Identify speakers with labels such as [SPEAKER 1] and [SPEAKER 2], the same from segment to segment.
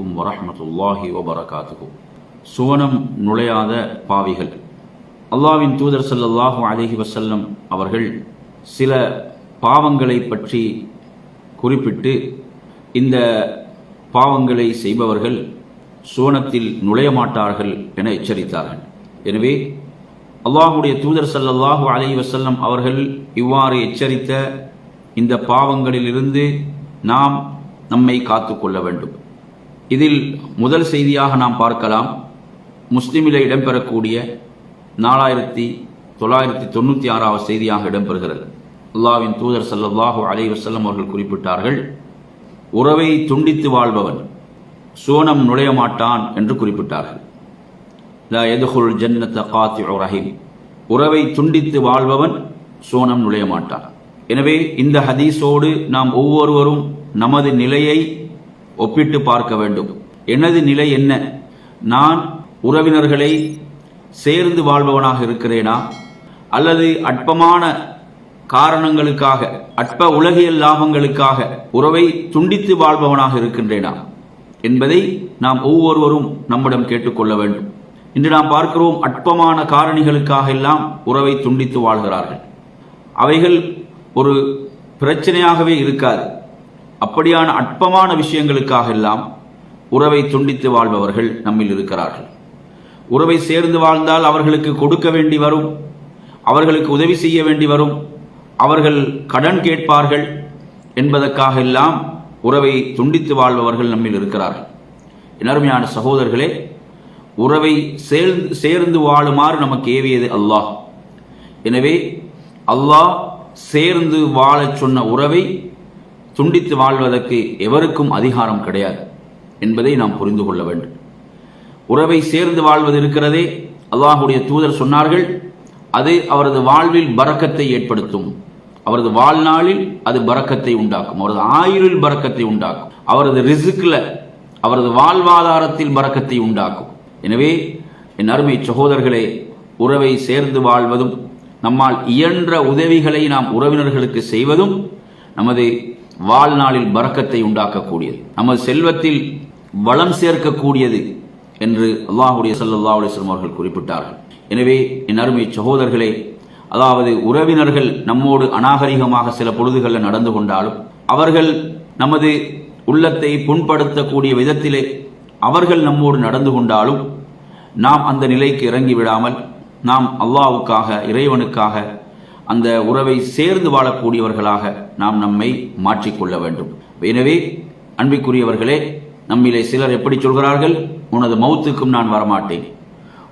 [SPEAKER 1] அலைக்கும் வரஹ்மத்துல்லாஹி வபரகாத்துஹு. சுவனம் நுழையாத பாவிகள். அல்லாவின் தூதர் ஸல்லல்லாஹு அலைஹி வசல்லம் அவர்கள் சில பாவங்களை பற்றி குறிப்பிட்டு இந்த பாவங்களை செய்பவர்கள் சுவனத்தில் நுழைய மாட்டார்கள் என எச்சரித்தார்கள். எனவே அல்லாஹுடைய தூதர் ஸல்லல்லாஹு அலைஹி வசல்லம் அவர்கள் இவ்வாறு எச்சரித்த இந்த பாவங்களிலிருந்து நாம் நம்மை காத்துக்கொள்ள வேண்டும். இதில் முதல் செய்தியாக நாம் பார்க்கலாம் முஸ்லிமில் இடம்பெறக்கூடிய நாலாயிரத்தி தொள்ளாயிரத்தி தொண்ணூற்றி ஆறாவது செய்தியாக இடம்பெறுகிறது. அல்லாவின் தூதர் சல்லாஹூ அலைஹி வஸல்லம் அவர்கள் குறிப்பிட்டார்கள் உறவை துண்டித்து வாழ்பவன் சோனம் நுழைய மாட்டான் என்று குறிப்பிட்டார்கள். லா எதுகுல் ஜன்னத்த காத்தி ரஹீம் உறவை துண்டித்து வாழ்பவன் சோனம் நுழைய மாட்டான் எனவே இந்த ஹதீஸோடு நாம் ஒவ்வொருவரும் நமது நிலையை ஒப்பிட்டு பார்க்க வேண்டும். எனது நிலை என்ன? நான் உறவினர்களை சேர்ந்து வாழ்பவனாக இருக்கிறேனா? அல்லது அற்பமான காரணங்களுக்காக அற்ப உலகியல் லாபங்களுக்காக உறவை துண்டித்து வாழ்பவனாக இருக்கின்றேனா? என்பதை நாம் ஒவ்வொருவரும் நம்மிடம் கேட்டுக்கொள்ள வேண்டும். இன்று நாம் பார்க்கிறோம் அற்பமான காரணிகளுக்காக எல்லாம் உறவை துண்டித்து வாழ்கிறார்கள். அவைகள் ஒரு பிரச்சனையாகவே இருக்காது. அப்படியான அற்பமான விஷயங்களுக்காக எல்லாம் உறவை துண்டித்து வாழ்பவர்கள் நம்மில் இருக்கிறார்கள். உறவை சேர்ந்து வாழ்ந்தால் அவர்களுக்கு கொடுக்க வேண்டி வரும் அவர்களுக்கு உதவி செய்ய வேண்டி வரும் அவர்கள் கடன் கேட்பார்கள் என்பதற்காக எல்லாம் உறவை துண்டித்து வாழ்பவர்கள் நம்மில் இருக்கிறார்கள். எனருமையான சகோதரர்களே உறவை சேர்ந்து சேர்ந்து வாழுமாறு நமக்கு ஏவியது அல்லாஹ். எனவே அல்லாஹ் சேர்ந்து வாழச் சொன்ன உறவை துண்டித்து வாழ்வதற்கு எவருக்கும் அதிகாரம் கிடையாது என்பதை நாம் புரிந்து கொள்ள வேண்டும். உறவை சேர்ந்து வாழ்வது இருக்கிறதே அல்லாஹுடைய தூதர் சொன்னார்கள் அது அவரது வாழ்வில் பறக்கத்தை ஏற்படுத்தும். அவரது வாழ்நாளில் அது பறக்கத்தை உண்டாக்கும். அவரது ஆயுளில் பறக்கத்தை உண்டாக்கும். அவரது ரிசுக்கில் அவரது வாழ்வாதாரத்தில் பறக்கத்தை உண்டாக்கும். எனவே என் அருமை சகோதரர்களே உறவை சேர்ந்து வாழ்வதும் நம்மால் இயன்ற உதவிகளை நாம் உறவினர்களுக்கு செய்வதும் நமது வாழ்நாளில் பறக்கத்தை உண்டாக்கக்கூடியது. நமது செல்வத்தில் வளம் சேர்க்கக்கூடியது என்று அல்லாஹுடைய சல்லா அலிஸ்லம் அவர்கள் குறிப்பிட்டார்கள். எனவே என் அருமை சகோதரர்களே அதாவது உறவினர்கள் நம்மோடு அநாகரிகமாக சில பொழுதுகளில் நடந்து கொண்டாலும் அவர்கள் நமது உள்ளத்தை புண்படுத்தக்கூடிய விதத்திலே அவர்கள் நம்மோடு நடந்து கொண்டாலும் நாம் அந்த நிலைக்கு இறங்கி விடாமல் நாம் அல்லாவுக்காக இறைவனுக்காக அந்த உறவை சேர்ந்து வாழக்கூடியவர்களாக நாம் நம்மை மாற்றிக்கொள்ள வேண்டும். எனவே அன்பிற்குரியவர்களே நம்மிலே சிலர் எப்படி சொல்கிறார்கள்? உனது மௌத்துக்கும் நான் வரமாட்டேன்.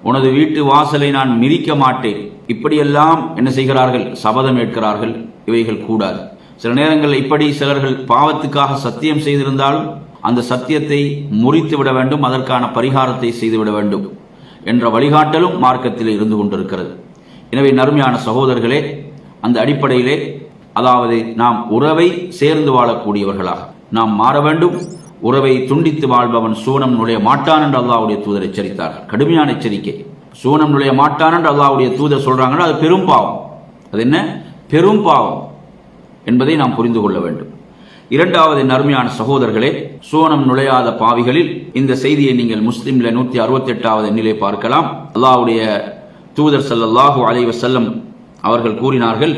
[SPEAKER 1] உனது வீட்டு வாசலை நான் மிதிக்க மாட்டேன். இப்படியெல்லாம் என்ன செய்கிறார்கள்? சபதம் ஏற்கிறார்கள். இவைகள் கூடாது. சில நேரங்களில் இப்படி சிலர்கள் பாவத்துக்காக சத்தியம் செய்திருந்தாலும் அந்த சத்தியத்தை முறித்து விட வேண்டும் அதற்கான பரிகாரத்தை செய்துவிட வேண்டும் என்ற வழிகாட்டலும் மார்க்கத்தில் இருந்து கொண்டிருக்கிறது. எனவே நறுமையான சகோதரர்களே அந்த அடிப்படையிலே அதாவது நாம் உறவை சேர்ந்து வாழக்கூடியவர்களாக. நாம் மாற வேண்டும். உறவை துண்டித்து வாழ்பவன் சூனம் நுழைய மாட்டான் என்று அல்லாவுடைய தூதர் எச்சரித்தார்கள். கடுமையான எச்சரிக்கை. சூனம் நுழைய மாட்டான் என்று அல்லாவுடைய தூதர் சொல்றாங்கன்னா அது பெரும் பாவம். அது என்ன? பெரும் பாவம் என்பதை நாம் புரிந்து கொள்ள வேண்டும். இரண்டாவது நர்மையான சகோதரர்களே சோனம் நுழையாத பாவிகளில் இந்த செய்தியை நீங்கள் முஸ்லீம்ல நூத்தி அறுபத்தி எட்டாவது எண்ணிலே பார்க்கலாம். அல்லாவுடைய தூதர் சல்லல்லாஹு அலைவசல்லம் அவர்கள் கூறினார்கள்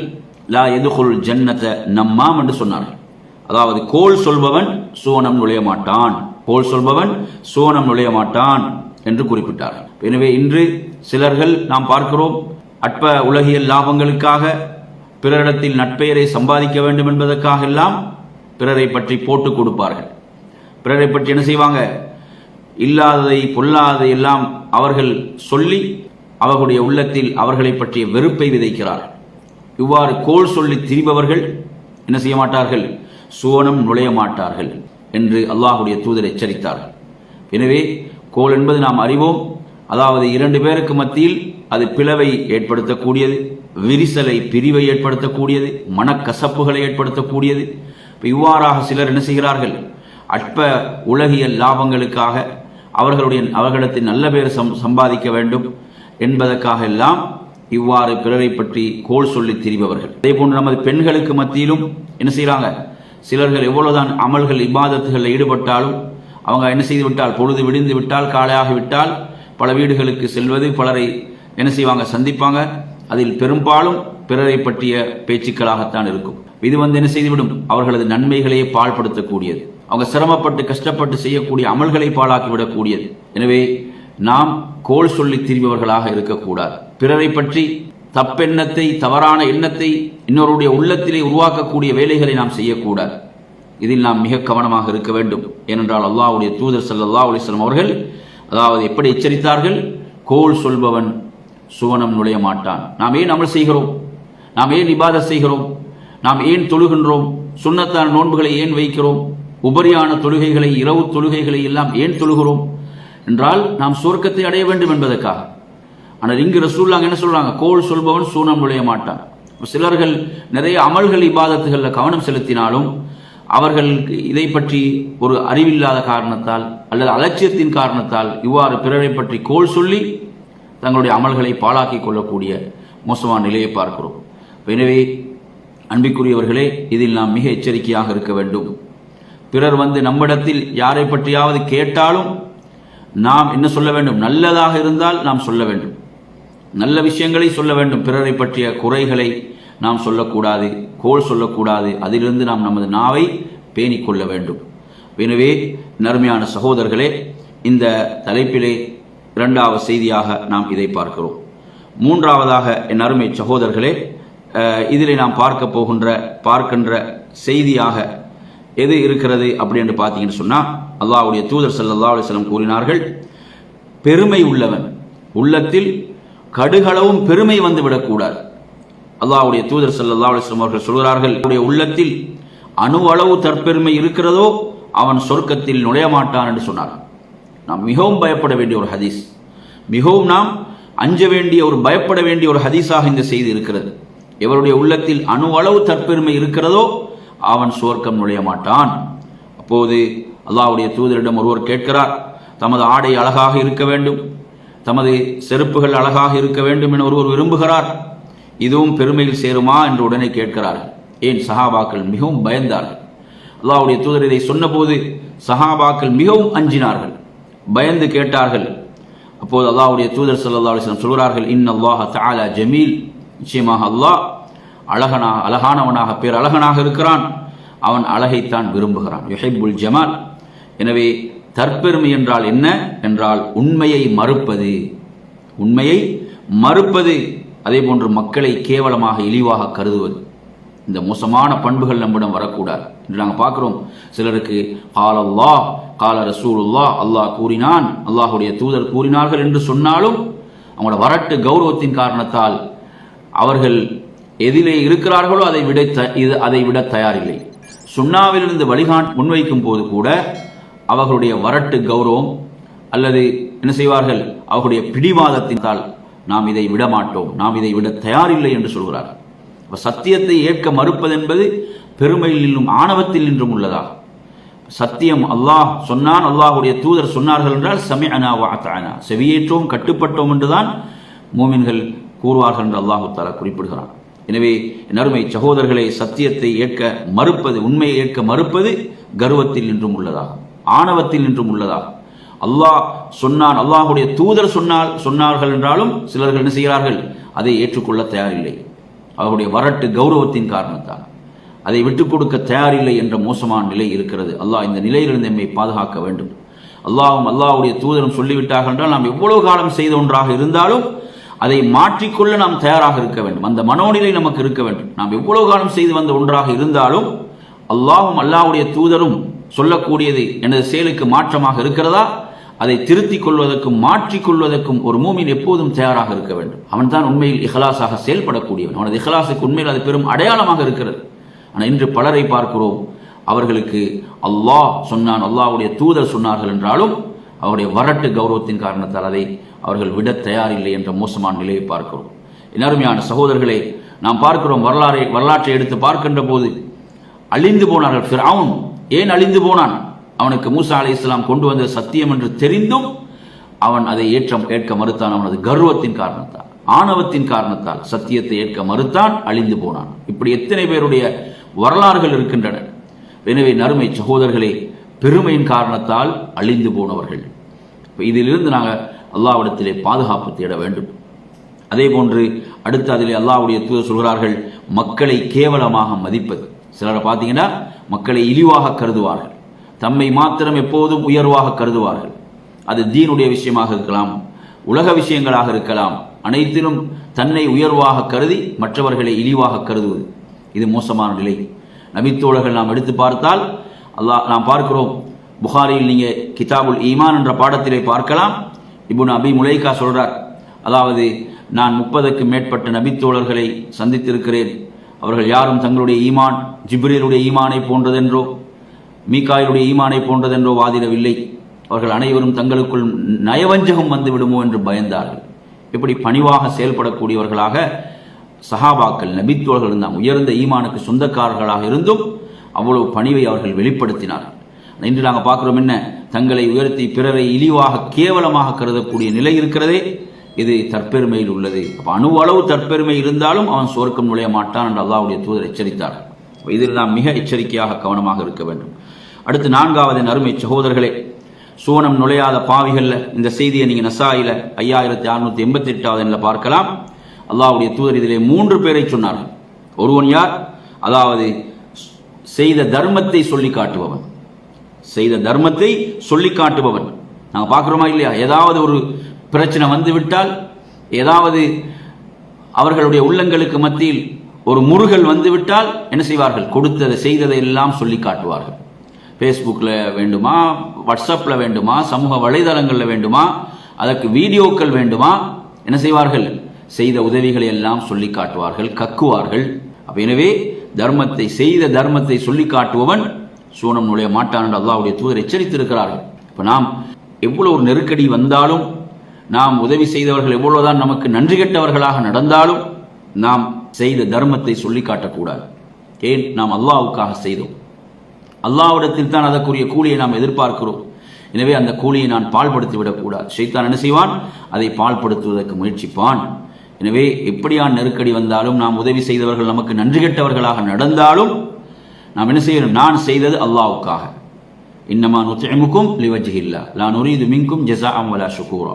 [SPEAKER 1] லா எதுகுல் ஜன்னத்தை நம்மாம் என்று சொன்னார்கள். அதாவது கோல் சொல்பவன் சோனம் நுழைய மாட்டான். கோல் சொல்பவன் சோனம் நுழைய மாட்டான் என்று குறிப்பிட்டார்கள். எனவே இன்று சிலர்கள் நாம் பார்க்கிறோம் அற்ப உலகியல் லாபங்களுக்காக பிறரிடத்தில் நட்பெயரை சம்பாதிக்க வேண்டும் என்பதற்காக எல்லாம் பிறரை பற்றி போட்டு கொடுப்பார்கள். பிறரை பற்றி என்ன செய்வாங்க? இல்லாததை பொல்லாததை எல்லாம் அவர்கள் சொல்லி அவர்களுடைய உள்ளத்தில் அவர்களை பற்றிய வெறுப்பை விதைக்கிறார். இவ்வாறு கோல் சொல்லி திரிபவர்கள் என்ன செய்ய மாட்டார்கள்? சுவனம் நுழைய மாட்டார்கள் என்று அல்லாஹுடைய தூதர் எச்சரித்தார்கள். எனவே கோல் என்பது நாம் அறிவோம். அதாவது இரண்டு பேருக்கு மத்தியில் அது பிளவை ஏற்படுத்தக்கூடியது விரிசலை பிரிவை ஏற்படுத்தக்கூடியது மனக்கசப்புகளை ஏற்படுத்தக்கூடியது. இப்போ இவ்வாறாக சிலர் என்ன செய்கிறார்கள்? அற்ப உலகியல் லாபங்களுக்காக அவர்களுடைய அவர்களிடத்தில் நல்ல பேர் சம் சம்பாதிக்க வேண்டும். என்பதற்காக எல்லாம் இவ்வாறு பிறரை பற்றி கோல் சொல்லி திரிபவர்கள். அதே போன்று நமது பெண்களுக்கு மத்தியிலும் என்ன செய்கிறாங்க சிலர்கள் எவ்வளவுதான் அமல்கள் இபாதத்துகளில் ஈடுபட்டாலும் அவங்க என்ன செய்து விட்டால் பொழுது விடிந்து விட்டால் காலையாகிவிட்டால் பல வீடுகளுக்கு செல்வது பலரை என்ன செய்வாங்க? சந்திப்பாங்க. அதில் பெரும்பாலும் பிறரை பற்றிய பேச்சுக்களாகத்தான் இருக்கும். இது வந்து என்ன செய்துவிடும்? அவர்களது நன்மைகளையே பாழ்படுத்தக்கூடியது. அவங்க சிரமப்பட்டு கஷ்டப்பட்டு செய்யக்கூடிய அமல்களை பாழாக்கி விடக்கூடியது எனவே நாம் கோல் சொல்லி திரிபவர்களாக இருக்கக்கூடாது. பிறரை பற்றி தப்பெண்ணத்தை தவறான எண்ணத்தை இன்னொருடைய உள்ளத்திலே உருவாக்கக்கூடிய வேலைகளை நாம் செய்யக்கூடாது. இதில் நாம் மிக கவனமாக இருக்க வேண்டும். ஏனென்றால் அல்லாவுடைய தூதர் சல்லா அலிஸ்லாம் அவர்கள் அதாவது எப்படி எச்சரித்தார்கள்? கோல் சொல்பவன் சுவனம் நுழைய மாட்டான். நாம் ஏன் அமல் செய்கிறோம்? நாம் ஏன் இபாதத் செய்கிறோம்? நாம் ஏன் தொழுகின்றோம்? சுண்ணத்தான நோன்புகளை ஏன் வைக்கிறோம்? உபரியான தொழுகைகளை இரவு தொழுகைகளை எல்லாம் ஏன் தொழுகிறோம்? என்றால் நாம் சுவர்க்கத்தை அடைய வேண்டும் என்பதற்காக. ஆனால் இங்கு ரசூல்லாங்க என்ன சொல்றாங்க? கோல் சொல்பவன் சூனம் நுழைய மாட்டான். சிலர்கள் நிறைய அமல்கள் இபாதத்துகளில் கவனம் செலுத்தினாலும் அவர்களுக்கு இதை பற்றி ஒரு அறிவில்லாத காரணத்தால் அல்லது அலட்சியத்தின் காரணத்தால் இவ்வாறு பிறரை பற்றி கோல் சொல்லி தங்களுடைய அமல்களை பாழாக்கி கொள்ளக்கூடிய மோசமான நிலையை பார்க்கிறோம். எனவே அன்பிற்குரியவர்களே இதில் நாம் மிக எச்சரிக்கையாக இருக்க வேண்டும். பிறர் வந்து நம்மிடத்தில் யாரை பற்றியாவது கேட்டாலும் நாம் என்ன சொல்ல வேண்டும்? நல்லதாக இருந்தால் நாம் சொல்ல வேண்டும். நல்ல விஷயங்களை சொல்ல வேண்டும். பிறரை பற்றிய குறைகளை நாம் சொல்லக்கூடாது கோல் சொல்லக்கூடாது. அதிலிருந்து நாம் நமது நாவை பேணிக் கொள்ள வேண்டும். எனவே நர்மையான சகோதரர்களே இந்த தலைப்பிலே இரண்டாவது செய்தியாக நாம் இதை பார்க்கிறோம். மூன்றாவதாக என் அருமை சகோதரர்களே இதிலே நாம் பார்க்க போகின்ற பார்க்கின்ற செய்தியாக எது இருக்கிறது அப்படி என்று பார்த்தீங்கன்னு சொன்னால் அல்லாவுடைய தூதர் செல் அலைஹி கூறினார்கள் பெருமை உள்ளவன் உள்ளத்தில் கடுகளவும் பெருமை வந்து விடக்கூடாது. அல்லாவுடைய தூதர் ஸல்லல்லாஹு அலைஹி அவர்கள் சொல்கிறார்கள் அவருடைய உள்ளத்தில் அணு அளவு தற்பெருமை இருக்கிறதோ அவன் சொர்க்கத்தில் நுழைய மாட்டான் என்று சொன்னார். நாம் மிகவும் பயப்பட வேண்டிய ஒரு ஹதீஸ். மிகவும் நாம் அஞ்ச வேண்டிய ஒரு பயப்பட வேண்டிய ஒரு ஹதீஸாக இந்த செய்தி இருக்கிறது. எவருடைய உள்ளத்தில் அணு அளவு தற்பெருமை இருக்கிறதோ அவன் சுவர்க்கம் நுழைய மாட்டான். அப்போது அல்லாவுடைய தூதரிடம் ஒருவர் கேட்கிறார் தமது ஆடை அழகாக இருக்க வேண்டும் தமது செருப்புகள் அழகாக இருக்க வேண்டும் என ஒருவர் விரும்புகிறார். இதுவும் பெருமையில் சேருமா? என்று உடனே கேட்கிறார் ஏன்? சஹாபாக்கள் மிகவும் பயந்தார்கள். அல்லாவுடைய தூதர் இதை சொன்னபோது சஹாபாக்கள் மிகவும் அஞ்சினார்கள். பயந்து கேட்டார்கள். அப்போது அல்லாவுடைய தூதர் சல்லா அலிஸ்லாம் சொல்கிறார்கள் சொல்கிறார்கள் இன்னல்லாஹ தாலா ஜமீல். நிச்சயமாக அல்லாஹ் அழகனாக அழகானவனாக பேர் அழகனாக இருக்கிறான். அவன் அழகைத்தான் விரும்புகிறான். யுஹைபுல் ஜமால். எனவே தற்பெருமை என்றால் என்ன? என்றால் உண்மையை மறுப்பது. உண்மையை மறுப்பது. அதே போன்று மக்களை கேவலமாக இழிவாக கருதுவது. இந்த மோசமான பண்புகள் நம்மிடம் வரக்கூடாது. என்று நாங்கள் பார்க்குறோம் சிலருக்கு கால் அல்லா கால ரசூலுல்லா அல்லாஹ் கூறினான் அல்லாஹுடைய தூதர் கூறினார்கள் என்று சொன்னாலும் அவங்களோட வரட்டு கௌரவத்தின் காரணத்தால் அவர்கள் எதிலே இருக்கிறார்களோ அதை விட இது அதை விட தயாரில்லை. சுண்ணாவிலிருந்து வழிகாட் முன்வைக்கும் போது கூட அவர்களுடைய வரட்டு கௌரவம் அல்லது என்ன செய்வார்கள்? அவர்களுடைய பிடிவாதத்தினால் நாம் இதை விட மாட்டோம் நாம் இதை விட தயாரில்லை என்று சொல்கிறார்கள் சத்தியத்தை ஏற்க மறுப்பது என்பது பெருமையில் நின்றும் ஆணவத்தில் நின்றும் உள்ளதாகும் சத்தியம் அல்லாஹ் சொன்னான் அல்லாஹுடைய தூதர் சொன்னார்கள் என்றால் சமிஅனா வஅதஅனா செவியேற்றோம் கட்டுப்பட்டோம் என்றுதான் மூமின்கள் கூறுவார்கள் என்று அல்லாஹு தாலா குறிப்பிடுகிறான். எனவே நறுமை சகோதரர்களை சத்தியத்தை ஏற்க மறுப்பது உண்மையை ஏற்க மறுப்பது கர்வத்தில் நின்றும் உள்ளதாகும் ஆணவத்தில் நின்றும் உள்ளதாகும். அல்லாஹ் சொன்னான் அல்லாஹுடைய தூதர் சொன்னால் சொன்னார்கள் என்றாலும் சிலர்கள் என்ன செய்கிறார்கள்? அதை ஏற்றுக்கொள்ள தயாரில்லை. அவருடைய வரட்டு கௌரவத்தின் காரணத்தால். அதை விட்டுக் கொடுக்க தயாரில்லை என்ற மோசமான நிலை இருக்கிறது. அல்லாஹ் இந்த நிலையிலிருந்து நம்மை பாதுகாக்க வேண்டும். அல்லாஹ்வும் அல்லாஹுடைய தூதரும் சொல்லிவிட்டார்கள் என்றால் நாம் எவ்வளவு காலம் செய்த ஒன்றாக இருந்தாலும் அதை மாற்றிக்கொள்ள நாம் தயாராக இருக்க வேண்டும். அந்த மனோநிலை நமக்கு இருக்க வேண்டும். நாம் எவ்வளவு காலம் செய்து வந்த ஒன்றாக இருந்தாலும் அல்லாஹும் அல்லாவுடைய தூதரும் சொல்லக்கூடியது எனது செயலுக்கு மாற்றமாக இருக்கிறதா? அதை திருத்திக் கொள்வதற்கும் மாற்றிக்கொள்வதற்கும் ஒரு மூமின் எப்போதும் தயாராக இருக்க வேண்டும். அவன்தான் உண்மையில் இஹலாசாக செயல்படக்கூடியவன். அவனது இஹலாசுக்கு உண்மையில் அது பெரும் அடையாளமாக இருக்கிறது. ஆனால் இன்று பலரை பார்க்கிறோம். அவர்களுக்கு அல்லாஹ் சொன்னான் அல்லாஹுடைய தூதர் சொன்னார்கள் என்றாலும் அவருடைய வரட்டு கௌரவத்தின் காரணத்தால் அதை அவர்கள் விட தயாரில்லை என்ற மோசமான நிலையை பார்க்கிறோம். என் சகோதரர்களை சகோதரர்களே நாம் பார்க்கிறோம் வரலாறை வரலாற்றை எடுத்து பார்க்கின்ற போது அழிந்து போனார்கள் ஃபிரவுன். ஏன் அழிந்து போனான்? அவனுக்கு மூசா அலி இஸ்லாம் கொண்டு வந்த சத்தியம் என்று தெரிந்தும் அவன் அதை ஏற்றம் ஏற்க மறுத்தான். அவனது கர்வத்தின் காரணத்தால் ஆணவத்தின் காரணத்தால் சத்தியத்தை ஏற்க மறுத்தான் அழிந்து போனான். இப்படி எத்தனை பேருடைய வரலாறுகள் இருக்கின்றன. எனவே நறுமை சகோதரர்களே பெருமையின் காரணத்தால் அழிந்து போனவர்கள். இதிலிருந்து நாங்கள் அல்லாவிடத்திலே பாதுகாப்பு தேட வேண்டும். அதே போன்று அடுத்து அதிலே அல்லாவுடைய தூதர் சொல்கிறார்கள் மக்களை கேவலமாக மதிப்பது. சிலரை பார்த்தீங்கன்னா மக்களை இழிவாக கருதுவார்கள். தம்மை மாத்திரம் எப்போதும் உயர்வாக கருதுவார்கள். அது தீனுடைய விஷயமாக இருக்கலாம் உலக விஷயங்களாக இருக்கலாம். அனைத்திலும் தன்னை உயர்வாக கருதி மற்றவர்களை இழிவாக கருதுவது. இது மோசமான நிலை. நபித்தோழர்கள் நாம் எடுத்து பார்த்தால் அல்லாஹ் நாம் பார்க்கிறோம் புகாரியில் நீங்கள் கிதாபுல் ஈமான் என்ற பாடத்திலே பார்க்கலாம் இப்னு அபி முலைகா சொல்கிறார் அதாவது நான் முப்பதுக்கு மேற்பட்ட நபித்தோழர்களை சந்தித்திருக்கிறேன். அவர்கள் யாரும் தங்களுடைய ஈமான் ஜிப்ரீலுடைய ஈமானை போன்றதென்றோ மீகாயிலுடைய ஈமானை போன்றதென்றோ வாதிடவில்லை. அவர்கள் அனைவரும் தங்களுக்குள் நயவஞ்சகம் வந்து விடுமோ என்று பயந்தார்கள். இப்படி பணிவாக செயல்படக்கூடியவர்களாக சஹாபாக்கள் நபித்தோழர்கள் இருந்தாங்க உயர்ந்த ஈமானுக்கு சொந்தக்காரர்களாக இருந்தும் அவ்வளவு பணிவை அவர்கள் வெளிப்படுத்தினார்கள். இன்று நாங்கள் பார்க்குறோம் என்ன? தங்களை உயர்த்தி பிறரை இழிவாக கேவலமாக கருதக்கூடிய நிலை இருக்கிறதே இது தற்பெருமையில் உள்ளது. அப்போ அணு அளவு தற்பெருமை இருந்தாலும் அவன் சுவர்க்கம் நுழைய மாட்டான் என்று அல்லாவுடைய தூதர் எச்சரித்தார். இதில் நாம் மிக எச்சரிக்கையாக கவனமாக இருக்க வேண்டும். அடுத்து நான்காவது அருமை சகோதரர்களே சுவனம் நுழையாத பாவிகள்ல இந்த செய்தியை நீங்கள் நசாயில ஐயாயிரத்தி அறுநூத்தி எண்பத்தி எட்டாவது பார்க்கலாம். அல்லாவுடைய தூதர் இதிலே மூன்று பேரை சொன்னார்கள். ஒருவன் யார்? அதாவது செய்த தர்மத்தை சொல்லி காட்டுபவன். செய்த தர்மத்தை சொல்லி காட்டுபவன். நாங்கள் பார்க்குறோமா இல்லையா? ஏதாவது ஒரு பிரச்சனை வந்துவிட்டால் ஏதாவது அவர்களுடைய உள்ளங்களுக்கு மத்தியில் ஒரு முருகல் வந்துவிட்டால் என்ன செய்வார்கள்? கொடுத்ததை செய்ததை எல்லாம் சொல்லி காட்டுவார்கள். ஃபேஸ்புக்கில் வேண்டுமா? வாட்ஸ்அப்பில் வேண்டுமா? சமூக வலைதளங்களில் வேண்டுமா? அதற்கு வீடியோக்கள் வேண்டுமா? என்ன செய்வார்கள்? செய்த உதவிகளை எல்லாம் சொல்லி காட்டுவார்கள் கக்குவார்கள். எனவே தர்மத்தை செய்த தர்மத்தை சொல்லி காட்டுபவன் சூனம் நுழைய மாட்டான் என்று அல்லாவுடைய தூதர் எச்சரித்திருக்கிறார்கள். இப்போ நாம் எவ்வளோ ஒரு நெருக்கடி வந்தாலும் நாம் உதவி செய்தவர்கள் எவ்வளவுதான் நமக்கு நன்றி கெட்டவர்களாக நடந்தாலும் நாம் செய்த தர்மத்தை சொல்லி காட்டக்கூடாது. ஏன்? நாம் அல்லாவுக்காக செய்தோம். அல்லாவிடத்தில் தான் அதற்குரிய கூலியை நாம் எதிர்பார்க்கிறோம். எனவே அந்த கூலியை நான் பால்படுத்தி விடக்கூடாது ஷைத்தான் என்ன செய்வான்? அதை பால்படுத்துவதற்கு முயற்சிப்பான். எனவே எப்படியான் நெருக்கடி வந்தாலும் நாம் உதவி செய்தவர்கள் நமக்கு நன்றி கெட்டவர்களாக நடந்தாலும் நாம் என்ன செய்யணும்? நான் செய்தது அல்லாவுக்காக. இன்னமா நுத்திமுக்கும் லிவஜிஹில்லா. நான் நுரீது மின்கும் ஜெசா அம்வலா ஷுகூரா.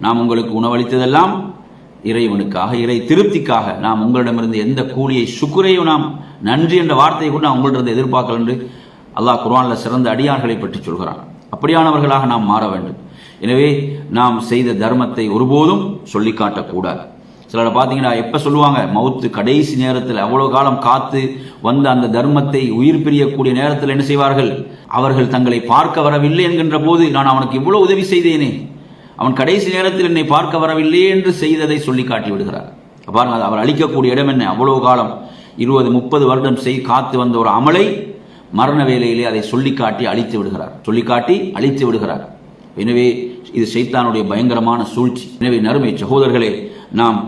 [SPEAKER 1] நாம் உங்களுக்கு உணவளித்ததெல்லாம் இறைவனுக்காக இறை திருப்திக்காக. நாம் உங்களிடமிருந்து எந்த கூலியை சுக்குரையும் நாம் நன்றி என்ற வார்த்தையை கூட நான் உங்களிடம் எதிர்பார்க்கல என்று அல்லாஹ் குர்ஆன்ல சிறந்த அடியார்களை பற்றி சொல்கிறான். அப்படியானவர்களாக நாம் மாற வேண்டும். எனவே நாம் செய்த தர்மத்தை ஒருபோதும் சொல்லி காட்டக்கூடாது சிலரை பார்த்தீங்கன்னா எப்போ சொல்லுவாங்க? மவுத்து கடைசி நேரத்தில் அவ்வளோ காலம் காத்து வந்த அந்த தர்மத்தை உயிர் பிரியக்கூடிய நேரத்தில் என்ன செய்வார்கள்? அவர்கள் தங்களை பார்க்க வரவில்லை என்கின்ற போது நான் அவனுக்கு இவ்வளோ உதவி செய்தேனே. அவன் கடைசி நேரத்தில் என்னை பார்க்க வரவில்லையே என்று செய்ததை சொல்லி காட்டி விடுகிறார். பாருங்க அது அவர் அளிக்கக்கூடிய இடம் என்ன? அவ்வளோ காலம் இருபது முப்பது வருடம் செய் காத்து வந்த ஒரு அமலை மரண வேலையிலே அதை சொல்லிக்காட்டி அழித்து விடுகிறார். சொல்லிக்காட்டி அழித்து விடுகிறார். எனவே இது சைத்தானுடைய பயங்கரமான சூழ்ச்சி. எனவே நறுமை சகோதரர்களே நாம்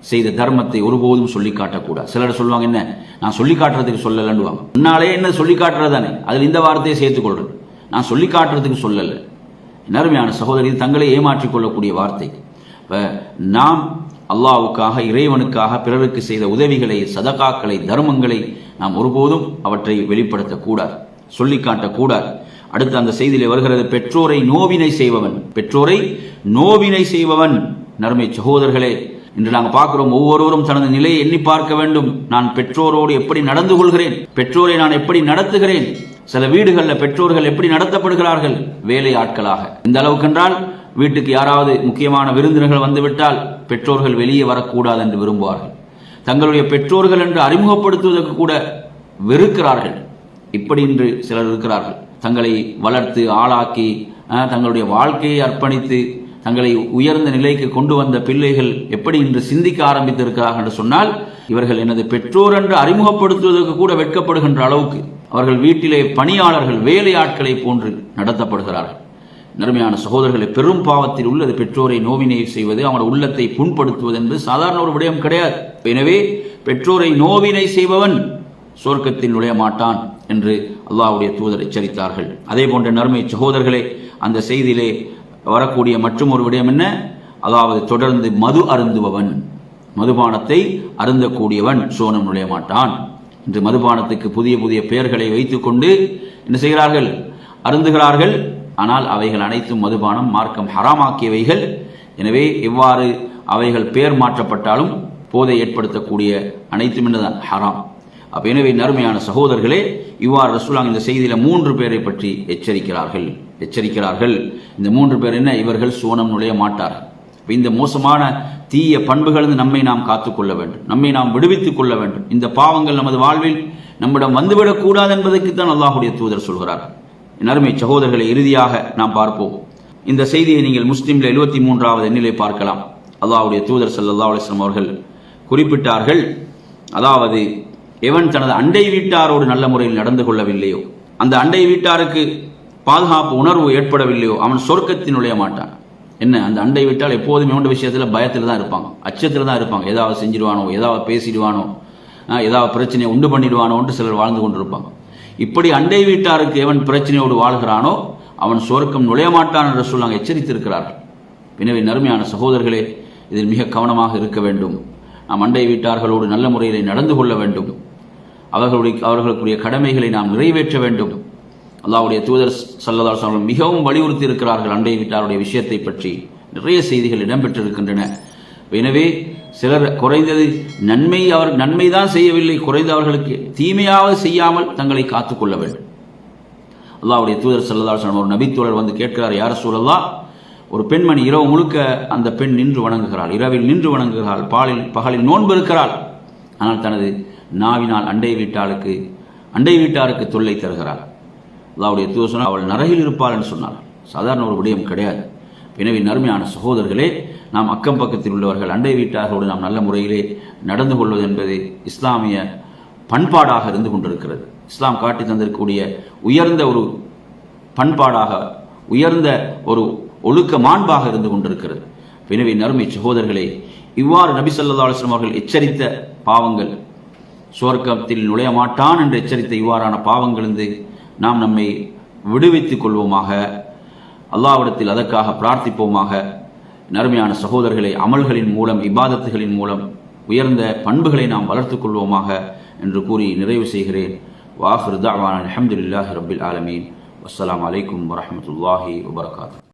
[SPEAKER 1] செய்த தர்மத்தை ஒருபோதும் சொல்லி காட்டக்கூடாது சிலர் சொல்லுவாங்க என்ன? நான் சொல்லி காட்டுறதுக்கு சொல்லலன்னுவாங்க. முன்னாலே என்ன சொல்லி காட்டுறது தானே? அதில் இந்த வார்த்தையை சேர்த்துக்கொள்றது. நான் சொல்லி காட்டுறதுக்கு சொல்லலை நறுமையான சகோதரி தங்களை ஏமாற்றிக் கொள்ளக்கூடிய வார்த்தை. இப்போ நாம் அல்லாவுக்காக இறைவனுக்காக பிறருக்கு செய்த உதவிகளை சதகாக்களை தர்மங்களை நாம் ஒருபோதும் அவற்றை வெளிப்படுத்தக்கூடாது சொல்லி காட்டக்கூடாது அடுத்து அந்த செய்தியில் வருகிறது பெற்றோரை நோவினை செய்பவன். பெற்றோரை நோவினை செய்பவன். நறுமை சகோதரர்களே இன்று நாங்கள் பார்க்கிறோம் ஒவ்வொருவரும் தனது நிலையை எண்ணி பார்க்க வேண்டும். நான் பெற்றோரோடு எப்படி நடந்து கொள்கிறேன்? பெற்றோரை நான் எப்படி நடத்துகிறேன்? சில வீடுகளில் பெற்றோர்கள் எப்படி நடத்தப்படுகிறார்கள்? வேலை ஆட்களாக. இந்த அளவுக்கு என்றால் வீட்டுக்கு யாராவது முக்கியமான விருந்தினர்கள் வந்துவிட்டால் பெற்றோர்கள் வெளியே வரக்கூடாது என்று விரும்புவார்கள். தங்களுடைய பெற்றோர்கள் என்று அறிமுகப்படுத்துவதற்கு கூட வெறுக்கிறார்கள். இப்படி இன்று சிலர் இருக்கிறார்கள். தங்களை வளர்த்து ஆளாக்கி தங்களுடைய வாழ்க்கையை அர்ப்பணித்து தங்களை உயர்ந்த நிலைக்கு கொண்டு வந்த பிள்ளைகள் எப்படி இன்று சிந்திக்க ஆரம்பித்திருக்கிறார்கள் என்று சொன்னால் இவர்கள் எனது பெற்றோர் என்று அறிமுகப்படுத்துவதற்கு கூட வெட்கப்படுகின்ற அளவுக்கு அவர்கள் வீட்டிலே பணியாளர்கள் வேலையாட்களை போன்று நடத்தப்படுகிறார்கள். நறுமையான சகோதரர்களை பெரும் பாவத்தில் உள்ளது. பெற்றோரை நோவினை செய்வது அவனோட உள்ளத்தை புண்படுத்துவது என்று சாதாரண ஒரு விடயம் கிடையாது. எனவே பெற்றோரை நோவினை செய்பவன் சொர்க்கத்தில் நுழைய மாட்டான் என்று அல்லாவுடைய தூதர் எச்சரித்தார்கள். அதே போன்ற நறுமை சகோதரர்களே அந்த செய்தியிலே வரக்கூடிய மற்றும் ஒரு விடயம் என்ன? அதாவது தொடர்ந்து மது அருந்துபவன். மதுபானத்தை அருந்தக்கூடியவன். சோனம் நுழைய மாட்டான். இன்று மதுபானத்துக்கு புதிய புதிய பெயர்களை வைத்துக்கொண்டு என்ன செய்கிறார்கள்? அருந்துகிறார்கள். ஆனால் அவைகள் அனைத்தும் மதுபானம் மார்க்கம் ஹராமாக்கியவைகள். எனவே எவ்வாறு அவைகள் பெயர் மாற்றப்பட்டாலும் போதை ஏற்படுத்தக்கூடிய அனைத்தும் என்னதான் ஹராம். அப்போ எனவே நறுமையான சகோதரர்களே இவ்வாறு ரசூலாங்க இந்த செய்தியில் மூன்று பேரை பற்றி எச்சரிக்கிறார்கள். எச்சரிக்கிறார்கள். இந்த மூன்று பேர் என்ன? இவர்கள் சோனம் நுழைய மாட்டார்கள் இப்போ இந்த மோசமான தீய பண்புகளிலிருந்து நம்மை நாம் காத்துக்கொள்ள வேண்டும். நம்மை நாம் விடுவித்துக் கொள்ள வேண்டும். இந்த பாவங்கள் நமது வாழ்வில் நம்மிடம் வந்துவிடக்கூடாது என்பதற்கு தான் அல்லாஹுடைய தூதர் சொல்கிறார். நறுமை சகோதரர்களை இறுதியாக நாம் பார்ப்போம். இந்த செய்தியை நீங்கள் முஸ்லீமில் எழுபத்தி மூன்றாவது எண்ணிலை பார்க்கலாம். அல்லாஹுடைய தூதர் சல் அல்லாஹ் அவர்கள் குறிப்பிட்டார்கள். அதாவது எவன் தனது அண்டை வீட்டாரோடு நல்ல முறையில் நடந்து கொள்ளவில்லையோ அந்த அண்டை வீட்டாருக்கு பாதுகாப்பு உணர்வு ஏற்படவில்லையோ அவன் சொர்க்கத்தில் நுழைய மாட்டான். என்ன அந்த அண்டை வீட்டால் எப்போதுமே இவன் விஷயத்தில் பயத்தில் தான் இருப்பாங்க. அச்சத்தில் தான் இருப்பாங்க. ஏதாவது செஞ்சிடுவானோ ஏதாவது பேசிடுவானோ ஏதாவது பிரச்சனையை உண்டு பண்ணிடுவானோன்ட்டு சிலர் வாழ்ந்து கொண்டிருப்பாங்க. இப்படி அண்டை வீட்டாருக்கு எவன் பிரச்சனையோடு வாழ்கிறானோ அவன் சொர்க்கம் நுழைய மாட்டான் என்று சொல்லாங்க எச்சரித்திருக்கிறார்கள். எனவே நறுமையான சகோதரர்களே இதில் மிக கவனமாக இருக்க வேண்டும். நாம் அண்டை வீட்டார்களோடு நல்ல முறையில் நடந்து கொள்ள வேண்டும். அவர்களுடைய அவர்களுக்குரிய கடமைகளை நாம் நிறைவேற்ற வேண்டும். அல்லாவுடைய தூதர் சல்லதாஸ் அவர்கள் மிகவும் வலியுறுத்தி இருக்கிறார்கள் அண்டை வீட்டாருடைய விஷயத்தை பற்றி. நிறைய செய்திகள் இடம்பெற்றிருக்கின்றன. எனவே சிலர் குறைந்தது நன்மை அவர் நன்மைதான் செய்யவில்லை குறைந்த அவர்களுக்கு தீமையாவது செய்யாமல் தங்களை காத்துக்கொள்ள வேண்டும். அல்லாவுடைய தூதர் ஸல்லல்லாஹு ஒரு நபித்தோழர் வந்து கேட்கிறார் யார் சூழல்லா ஒரு பெண்மணி இரவு முழுக்க அந்த பெண் நின்று வணங்குகிறாள். இரவில் நின்று வணங்குகிறாள். பாலில் பகலில் நோன்பு இருக்கிறாள். ஆனால் தனது நாவினால் அண்டை வீட்டாளுக்கு அண்டை வீட்டாருக்கு தொல்லை தருகிறாள். அல்லாஹ்வுடைய தூதர் அவள் நரகில் இருப்பாள் என்று சொன்னார் சாதாரண ஒரு விடயம் கிடையாது. எனவே நறுமையான சகோதரர்களே நாம் அக்கம் பக்கத்தில் உள்ளவர்கள் அண்டை வீட்டார்களோடு நாம் நல்ல முறையிலே நடந்து கொள்வது என்பது இஸ்லாமிய பண்பாடாக இருந்து கொண்டிருக்கிறது. இஸ்லாம் காட்டி தந்திருக்கக்கூடிய உயர்ந்த ஒரு பண்பாடாக உயர்ந்த ஒரு ஒழுக்க மாண்பாக இருந்து கொண்டிருக்கிறது. எனவே நறுமை சகோதரர்களே இவ்வாறு நபி ஸல்லல்லாஹு அவர்கள் எச்சரித்த பாவங்கள் சுவர்க்கத்தில் நுழைய மாட்டான் என்று எச்சரித்த இவ்வாறான பாவங்களிருந்து நாம் நம்மை விடுவித்துக் கொள்வோமாக. அல்லாவிடத்தில் அதற்காக பிரார்த்திப்போமாக. நறுமையான சகோதரர்களை அமல்களின் மூலம் இபாதத்துகளின் மூலம் உயர்ந்த பண்புகளை நாம் வளர்த்துக் கொள்வோமாக என்று கூறி நிறைவு செய்கிறேன். வாஹிர் தாவான் அல்ஹம்துலில்லாஹி ரப்பில் ஆலமீன். அஸ்லாம் வலைக்கம் வரமத்துல்லாஹி வபர்காத்து